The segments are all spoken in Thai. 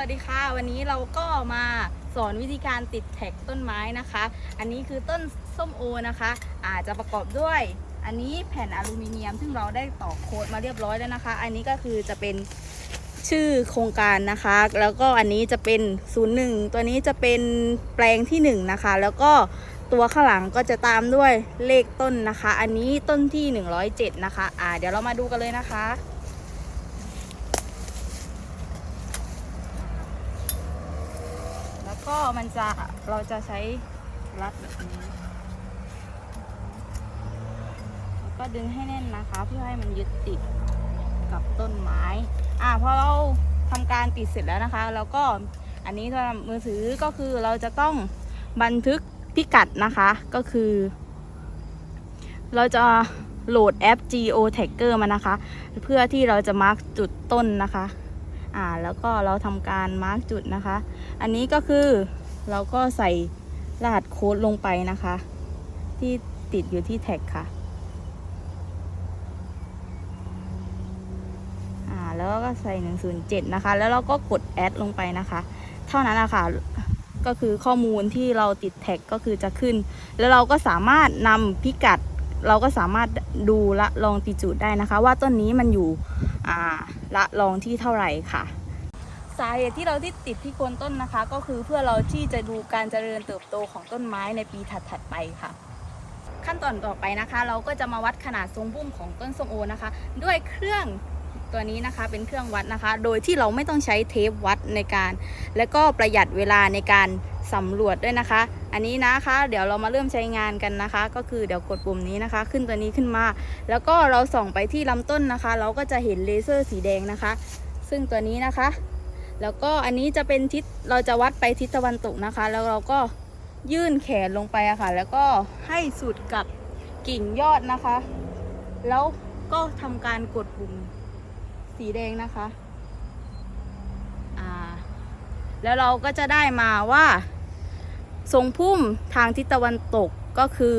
วัสดีค่ะ วันนี้เราก็มาสอนวิธีการติดแท็กต้นไม้นะคะ อันนี้คือต้นส้มโอนะคะ อาจจะประกอบด้วยอันนี้แผ่นอลูมิเนียม ซึ่งเราได้ต่อโค้ดมาเรียบร้อยแล้วนะคะ อันนี้ก็คือจะเป็นชื่อโครงการนะคะ แล้วก็อันนี้จะเป็น 01 ตัวนี้จะเป็นแปลงที่ 1 นะคะ แล้วก็ตัวข้างหลังก็จะตามด้วยเลขต้นนะคะ อันนี้ต้นที่ 107 นะคะ อ่า เดี๋ยวเรามาดูกันเลยนะคะ แล้ว ก็มันจะเราจะใช้รัดแบบนี้แล้วก็ดึงให้แน่นนะคะ เพื่อให้มันยึดติดกับต้นไม้ อ่าพอเราทำการติดเสร็จแล้วนะคะ แล้วก็อันนี้โทรศัพท์มือถือก็คือเราจะต้องบันทึกพิกัดนะคะ ก็คือ เราจะโหลดแอป Geo Tagger มานะคะ เพื่อที่เราจะมาร์กจุดต้นนะคะ อ่าแล้วก็เราทำการมาร์กจุดนะคะ อันนี้ก็คือเราก็ใส่รหัสโค้ดลงไปนะคะ ที่ติดอยู่ที่แท็กค่ะแล้วก็ใส่ 107 นะคะ แล้วเราก็กดแอดลงไปนะคะ เท่านั้นนะคะก็คือข้อมูลที่เราติดแท็กก็คือจะขึ้น แล้วเราก็สามารถนำพิกัด เราก็สามารถดูละลองติจูดได้นะคะ ว่าต้นนี้มันอยู่ละลองที่เท่าไหร่ค่ะ สาเหตุที่เราที่ติดที่โคนต้นนะคะ ก็คือเพื่อเราที่จะดูการเจริญเติบโตของต้นไม้ในปีถัดๆไปค่ะ ขั้นตอนต่อไปนะคะ เราก็จะมาวัดขนาดทรงพุ่มของต้นส้มโอนะคะ ด้วยเครื่องตัวนี้นะคะเป็นเครื่องวัดนะคะ โดยที่เราไม่ต้องใช้เทปวัดในการ และก็ประหยัดเวลาในการ สำรวจด้วยนะคะ อันนี้นะคะ เดี๋ยวเรามาเริ่มใช้งานกันนะคะ ก็คือเดี๋ยวกดปุ่มนี้นะคะ ขึ้นตัวนี้ขึ้นมา แล้วก็เราส่องไปที่ลำต้นนะคะ เราก็จะเห็นเลเซอร์สีแดงนะคะ ซึ่งตัวนี้นะคะ แล้วก็อันนี้จะเป็นทิศเราจะวัดไปทิศตะวันตกนะคะ แล้วเราก็ยื่นแขนลงไปอะค่ะ แล้วก็ให้สุดกับกิ่งยอดนะคะ แล้วก็ทำการกดปุ่มสีแดงนะคะ อ่า แล้วเราก็จะได้มาว่า ทรงพุ่มทางทิศตะวันตกก็คือ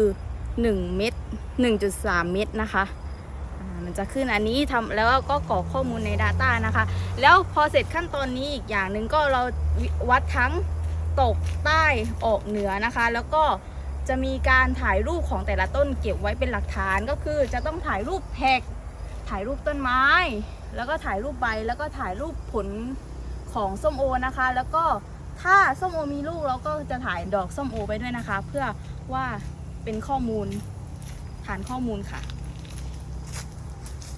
1 เมตร 1.3 เมตรนะคะมันจะขึ้นอันนี้ทำแล้วก็กรอกข้อมูลใน Data นะคะ แล้วพอเสร็จขั้นตอนนี้อีกอย่างหนึ่งก็เราวัดทั้งตกใต้ออกเหนือนะคะ แล้วก็จะมีการถ่ายรูปของแต่ละต้นเก็บไว้เป็นหลักฐานก็คือจะต้องถ่ายรูปแท็ก ถ่ายรูปต้นไม้ แล้วก็ถ่ายรูปใบแล้วก็ถ่ายรูปผลของส้มโอนะคะ แล้วก็ ถ้าส้มโอมีลูกเราก็จะถ่ายดอกส้มโอไปด้วยนะคะ เพื่อว่าเป็นข้อมูลฐานข้อมูลค่ะ